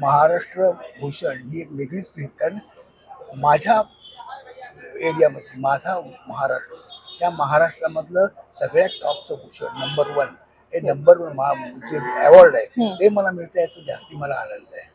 महाराष्ट्र भूषण ही एक वेगळीच ट्रीप कारण माझ्या एरियामधली माझा महाराष्ट्र त्या महाराष्ट्रामधलं सगळ्यात टॉपचं भूषण नंबर वन हे नंबर वन जे अवॉर्ड आहे. ते मला मिळतं याचा जास्ती मला आनंद आहे.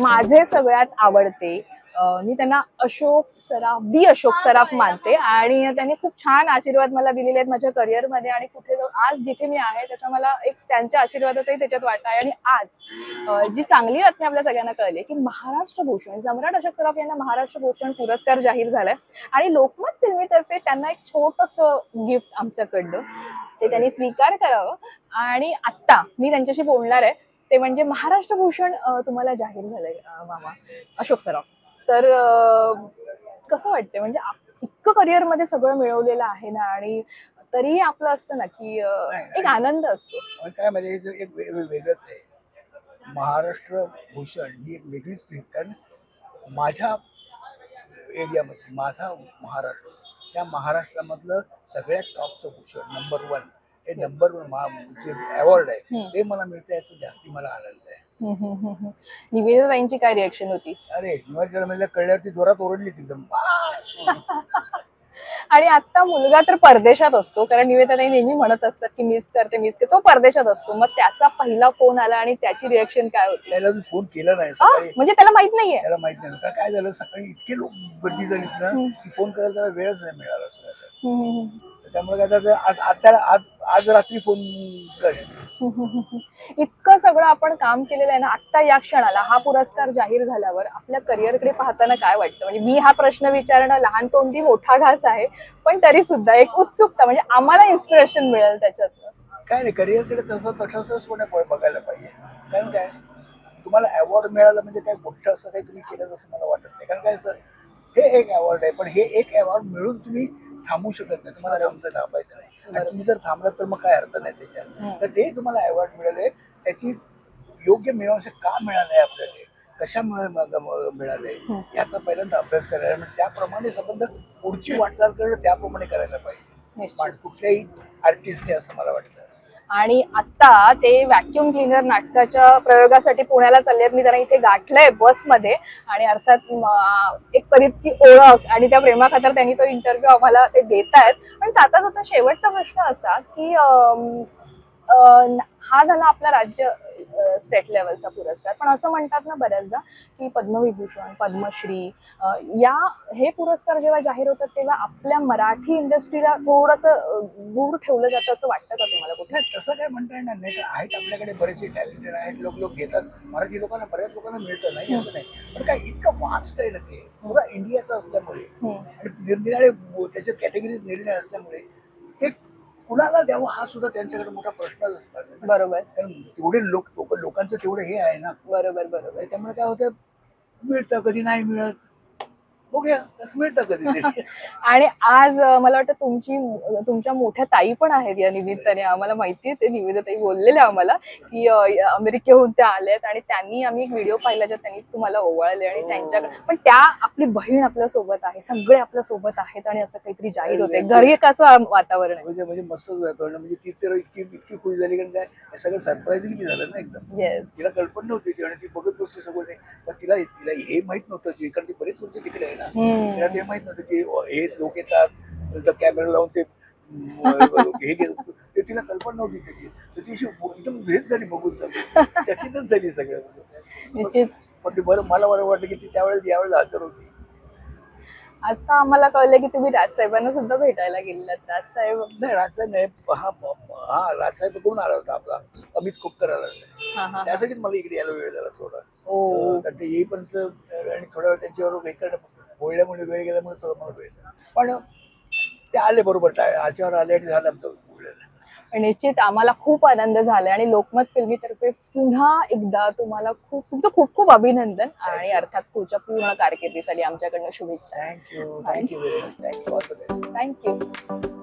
माझे सगळ्यात आवडते मी त्यांना अशोक सराफ दी अशोक सराफ मानते आणि त्यांनी खूप छान आशीर्वाद मला दिलेले आहेत माझ्या करिअरमध्ये आणि कुठे आज जिथे मी आहे त्याचा मला एक त्यांच्या आशीर्वादाचाही त्याच्यात वाटा आहे. आणि आज जी चांगली बातमी आपल्या सगळ्यांना कळली की महाराष्ट्र भूषण सम्राट अशोक सराफ यांना महाराष्ट्र भूषण पुरस्कार जाहीर झालाय आणि लोकमत फिल्मीतर्फे त्यांना एक छोटस गिफ्ट आमच्याकडनं ते त्यांनी स्वीकार करावं आणि आत्ता मी त्यांच्याशी बोलणार आहे ते म्हणजे महाराष्ट्र भूषण तुम्हाला जाहीर झालंय मामा अशोक सराफ. तर कसं वाटतंय? म्हणजे इतकं करिअरमध्ये सगळं मिळवलेलं आहे ना आणि तरीही आपलं असतं ना की एक. आनंद असतो. काय म्हणजे एक वेगळंच आहे. महाराष्ट्र भूषण ही एक वेगळीच कारण माझ्या एरियामधली माझा महाराष्ट्र त्या महाराष्ट्रामधलं सगळ्यात टॉपचं भूषण नंबर वन. हे नंबर वन जे अवॉर्ड आहे. ते मला मिळतं याचा जास्ती मला आनंद आहे. निवेदिताईंची काय रिएक्शन होती? अरे निवास म्हणजे कळल्यावरती जोरात ओरडली एकदम. आणि आता मुलगा तर परदेशात असतो कारण निवेदिताई नेहमी म्हणत असतात की मिस करते मिस करते. तो परदेशात असतो. मग त्याचा पहिला फोन आला आणि त्याची रिएक्शन काय होती? त्याला फोन केला नाही. आ, सकाळी म्हणजे त्याला माहीत नाहीये. त्याला माहीत नाही. कारण काय झालं? सकाळी इतके लोक गर्दी झाली ना. की फोन करायला त्याला वेळच नाही मिळाला. असं हम्म, हम्म, हम्म. त्यामुळे काय झालं, आज आज रात्री फोन करेल इतकं सगळं आपण काम केलेलं आहे ना आत्ता या क्षणाला हा पुरस्कार जाहीर झाल्यावर आपल्या करिअरकडे पाहताना काय वाटतं? म्हणजे मी हा प्रश्न विचारणं लहान तोंडी मोठा घास आहे पण तरी सुद्धा एक उत्सुकता म्हणजे आम्हाला इन्स्पिरेशन मिळेल त्याच्यातनं. काय नाही करिअरकडे तसं तटस्थपणे बघायला पाहिजे. कारण काय? तुम्हाला अवॉर्ड मिळालं म्हणजे काय मोठं असं काही तुम्ही केलं असं मला वाटत नाही. कारण काय असं हे एक अवॉर्ड आहे पण हे एक अवॉर्ड मिळून तुम्ही थांबू शकत नाही. तुम्हाला थांबतं थांबायचं नाही. आणि. तुम्ही जर थांबलात तर मग काय अर्थ नाही. त्याच्यात. तर ते तुम्हाला अवॉर्ड मिळाले. त्याची योग्य मीमांसा का मिळाले आपल्याला? हे? कशामुळे मिळाले? हम्म. याचा पहिल्यांदा अभ्यास करायला म्हणजे त्याप्रमाणे संबंध पुढची वाटचाल करणं त्याप्रमाणे करायला पाहिजे. कुठल्याही आर्टिस्टने असं मला वाटतं. आणि आता ते व्हॅक्युम क्लिनर नाटकाच्या प्रयोगासाठी पुण्याला चालले आहेत. मी त्यांना इथे गाठलंय बसमध्ये. आणि अर्थात एक परीतची ओळख आणि त्या प्रेमाखातर त्यांनी तो इंटरव्ह्यू आम्हाला ते देत आहेत पण साता साता शेवटचा प्रश्न असा की हा झाला आपला राज्य स्टेट लेवलचा पुरस्कार. पण असं म्हणतात ना बऱ्याचदा की पद्मविभूषण पद्मश्री या हे पुरस्कार जेव्हा जाहीर होतात तेव्हा आपल्या मराठी इंडस्ट्रीला थोडस दूर ठेवलं जातं असं वाटतं का तुम्हाला कुठे? तसं काय म्हणता येणार नाही. तर आहेत आपल्याकडे बरेचसे टॅलेंटेड आहेत लोक लोक घेतात. मराठी लोकांना बऱ्याच लोकांना मिळतं नाही असं नाही. पण काय इतकं वास्ट आहे ना ते. पुरा इंडियाचं असल्यामुळे आणि निरनिराळे त्याच्यात कॅटेगरीज निरनिराळे असल्यामुळे ते कुणाला द्यावं हा सुद्धा त्यांच्याकडे मोठा असतात बरोबर. कारण तेवढे लोक लोक लोकांचं तेवढं हे आहे ना. बरोबर बरोबर. त्यामुळे काय होतं मिळतं कधी नाही मिळत. बघूया मिळतं कधीतरी आणि आज अं, मला वाटतं तुमची तुमच्या मोठ्या ताई पण आहेत या निमित्ताने. आम्हाला माहितीये ते निवेदिता ताई बोललेल्या आम्हाला की अं, अमेरिकेहून त्या आल्यात आणि त्यांनी आम्ही एक व्हिडिओ पाहिला ज्यात त्यांनी तुम्हाला ओवाळले आणि त्यांच्याकडे पण त्या आपली बहीण आपल्यासोबत आहे सगळे आपल्यासोबत आहेत आणि असं काहीतरी जाहीर होते घरी कसं वातावरण आहे. म्हणजे म्हणजे मस्तच वातावरण म्हणजे ती तर इतकी इतकी खुश झाली कारण काय हे सगळं सरप्राईजिंगली झालं ना एकदम. येस तिला कल्पना नव्हती ती आणि ती बघत बसली सगळं. ते पण तिला तिला हे माहीत नव्हतं की कारण ती बरेच वर्ष तिकडे आहे. ना तिला ते माहीत नव्हतं की हे लोक येतात नंतर कॅमेरा लावून ते हे घेत ते तिला कल्पना नव्हती त्याची. तर ती एकदम हेच झाली बघून चकितच झाली सगळं. निश्चित. पण ते बरं मला बरं वाटलं की ती त्यावेळेस यावेळेस हजर होती. आता आम्हाला कळलं की तुम्ही राजसाहेबांना सुद्धा भेटायला गेलेलात. राजसाहेब नाही राजसाहेब नाही हा हा राजसाहेब कोण आला होता आपला? अमित खोपकर आला होता. त्यासाठीच मला इकडे यायला वेळ झाला थोडा. कारण ते येईपर्यंत आणि थोड्या वेळ त्यांच्याबरोबर हे करणं बोलल्यामुळे वेळ गेल्यामुळे थोडं मला वेळ झाला. पण ते आले बरोबर आच्यावर आले आणि झालं आमचं बोललेलं निश्चित आम्हाला खूप आनंद झालाय आणि लोकमत फिल्मीतर्फे पुन्हा एकदा तुम्हाला खूप तुमचं खूप खूप अभिनंदन आणि अर्थात पुढच्या पूर्ण कारकिर्दीसाठी आमच्याकडनं शुभेच्छा. Thank you thank you thank you